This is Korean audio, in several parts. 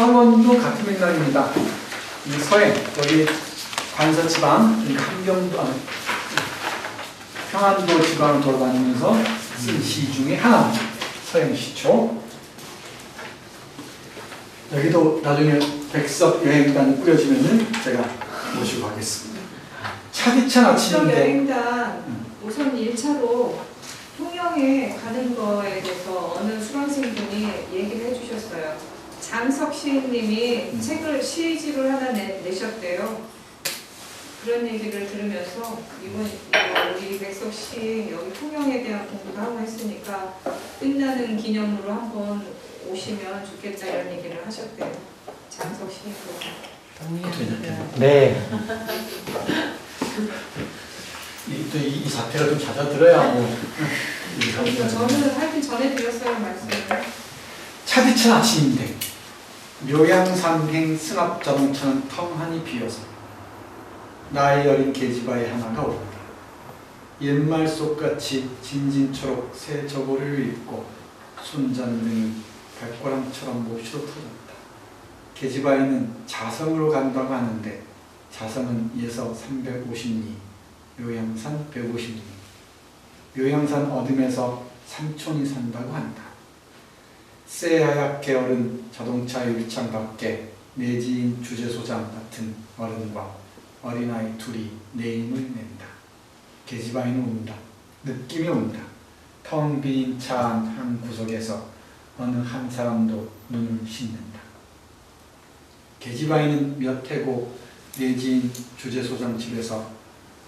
하원도 같은 맥락입니다. 이 서해, 여기 관서 지방, 그러니까 함경도, 아, 평안도 지방을 돌아다니면서 쓴 시 중에 하나, 서행 시초. 여기도 나중에 백석 여행단 꾸려지면은 제가 모시고 가겠습니다. 수석 아침인데, 여행단 음. 우선 1차로 통영에 가는 거에 대해서 어느 수강생분이 얘기를 해주셨어요. 장석 시인님이 음. 책을 시집을 하나 내, 내셨대요. 그런 얘기를 들으면서 이번 우리 백석 시인 여기 통영에 대한 공부도 하고 했으니까 끝나는 기념으로 한번 오시면 좋겠다 이런 얘기를 하셨대요. 장석 시인분. 네. 이, 또 이, 이 사태가 좀 잦아들어야 뭐. 이 그래서 사람들은. 저는 하여튼 전해드렸어요 말씀을. 차디찬 아침인데 묘양산행 승합자동차는 텅하니 비어서 나이 어린 계집아이 하나가 오른다. 옛말 속같이 진진초록 새 저고리를 입고 손잔등이 발가락처럼 몹시로 터졌다. 계집아이는 자성으로 간다고 하는데 자성은 예서 350리, 묘양산 150리. 묘양산 어둠에서 삼촌이 산다고 한다. 새하얗게 어른 자동차 유리창 밖에 내지인 주재소장 같은 어른과 어린아이 둘이 내임을 낸다. 계집아이는 운다. 느낌이 온다. 텅 빈차안한 구석에서 어느 한 사람도 눈을 씻는다. 계집아이는 몇 해고 내지인 주재소장 집에서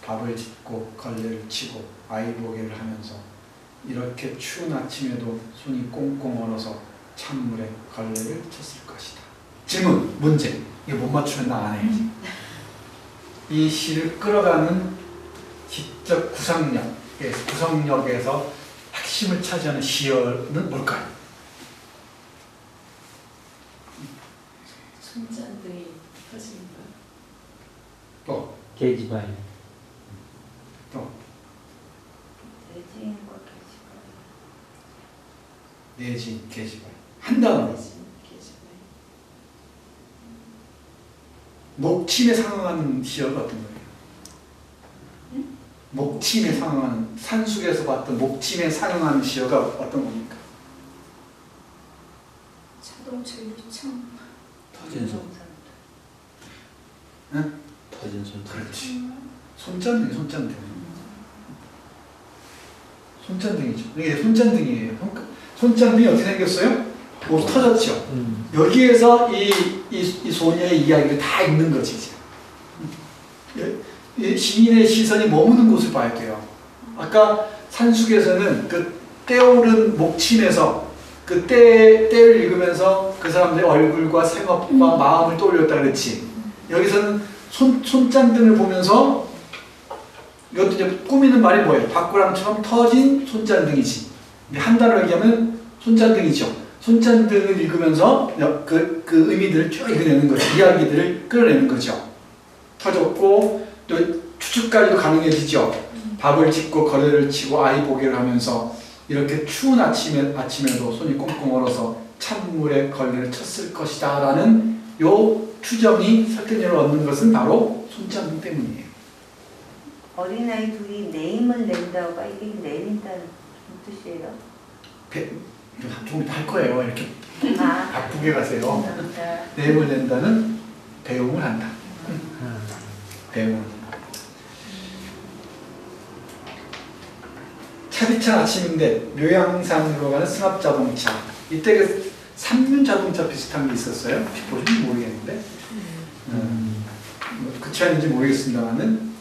밥을 짓고 걸레를 치고 아이 보게를 하면서 이렇게 추운 아침에도 손이 꽁꽁 얼어서 찬물에 걸레를 쳤을 것이다. 질문, 문제. 이거 못 맞추면 나 안 해야지. 이 시를 끌어가는 지적 구상력, 예, 구성력에서 핵심을 차지하는 시어는 뭘까요? 손잔등이 터지는 거. 또. 또, 대지인과 계집아이. 내지, 계집아이. 한 단어로. 대지인, 계집아이. 목침에 상응하는 시어가 어떤 거예요? 목침에 상응하는, 산속에서 봤던 목침에 상응하는 시어가 어떤 겁니까? 자동차 유리창. 터진 손. 응? 터진 손. 그렇지. 손잔등이 손잔등. 손잔등이죠. 이게 손잔등이에요. 손- 손잔등이 어떻게 생겼어요? 뭐 터졌죠. 음. 여기에서 이, 이, 이 소녀의 이야기를 다 읽는 거지 이제. 예? 이 시인의 시선이 머무는 곳을 봐야 돼요. 아까 산숙에서는 그 때오른 목침에서 그 때, 때를 읽으면서 그 사람들의 얼굴과 생업과 마음을 떠올렸다 그랬지. 여기서는 손, 손잔등을 보면서 이것도 이제 꾸미는 말이 뭐예요? 박구랑처럼 터진 손잔등이지. 근데 한 단어로 얘기하면 손잔등이죠. 손잔등을 읽으면서 그, 그 의미들을 쭉 읽어내는 거죠. 이야기들을 끌어내는 거죠. 터졌고 또 추측까지도 가능해지죠. 밥을 짓고 거래를 치고 아이 보게를 하면서 이렇게 추운 아침에, 아침에도 손이 꽁꽁 얼어서 찬물에 걸레를 쳤을 것이다 라는 요 추정이 설득력을 얻는 것은 바로 손잔등 때문이에요. 어린아이 둘이 네임을 낸다가 이게 내린다는 뜻이에요? 배, 좀 할 거예요. 이렇게 아, 바쁘게 가세요. 감사합니다. 내용을 낸다는 배움을 한다. 배움을. 차디찬 아침인데 묘양산으로 가는 승합자동차. 이때 그 삼륜 자동차 비슷한 게 있었어요. 혹시 보셨는지 모르겠는데. 음, 뭐 그치 아닌지 모르겠습니다만은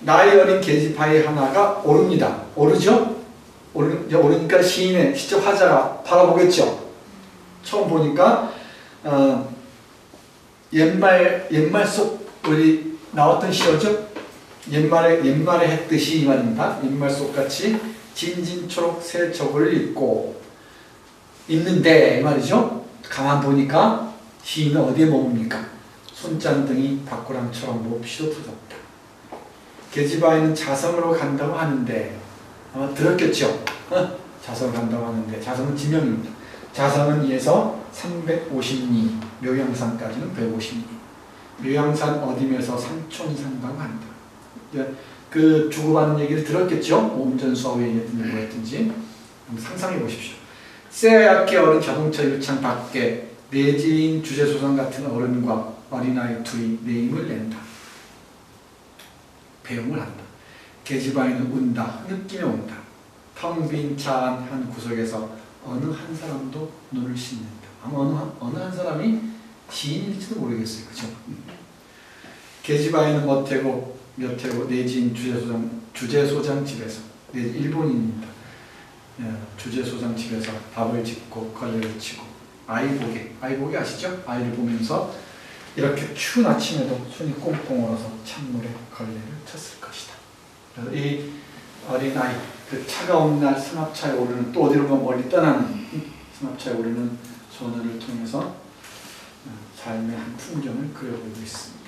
나이 어린 계집아이 하나가 오릅니다. 오르죠? 이제 오르니까 시인의 시적 화자가 바라보겠죠. 처음 보니까 어, 옛말 옛말 속 우리 나왔던 시어죠. 옛말에 옛말에 했듯이 이 말입니다. 옛말 속 같이 진진초록 새 저고를 입고 있는데 이 말이죠. 가만 보니까 시인은 어디에 머뭅니까? 손잔등이 박구랑처럼 몹시도 터졌다. 계집아이는 자성으로 간다고 하는데 아마 들었겠죠. 어? 자성 간다고 하는데 자성은 지명입니다. 자성은 이에서 350리, 묘양산까지는 150리. 묘양산 어dim에서 삼촌산다고 한다. 예, 그 주고받는 얘기를 들었겠죠? 운전수하고 얘기했든지 뭐했든지 한번 상상해 보십시오. 새하얗게 어른 자동차 유창 밖에 내지인 주제소장 같은 어른과 어린아이 둘이 네임을 낸다. 배웅을 한다. 계집아이는 운다. 느끼며 운다. 텅 빈 차 한 구석에서 어느 한 사람도 눈을 씻는다. 아마 어느 한, 어느 한 사람이 지인일지도 모르겠어요. 그죠? 계집아이는 멋태고 몇태고 내지인 주제소장 주제소장 집에서 내 일본인입니다. 예, 주제소장 집에서 밥을 짓고 걸레를 치고 아이 보게 아이 보게 아시죠? 아이를 보면서 이렇게 추운 아침에도 손이 꽁꽁 얼어서 찬물에 걸레를 쳤을 것이다. 이 어린 아이 그 차가운 날 승합차에 오르는 또 어디론가 멀리 떠나는 승합차에 오르는 소녀를 통해서 어, 삶의 한 풍경을 그려보고 있습니다.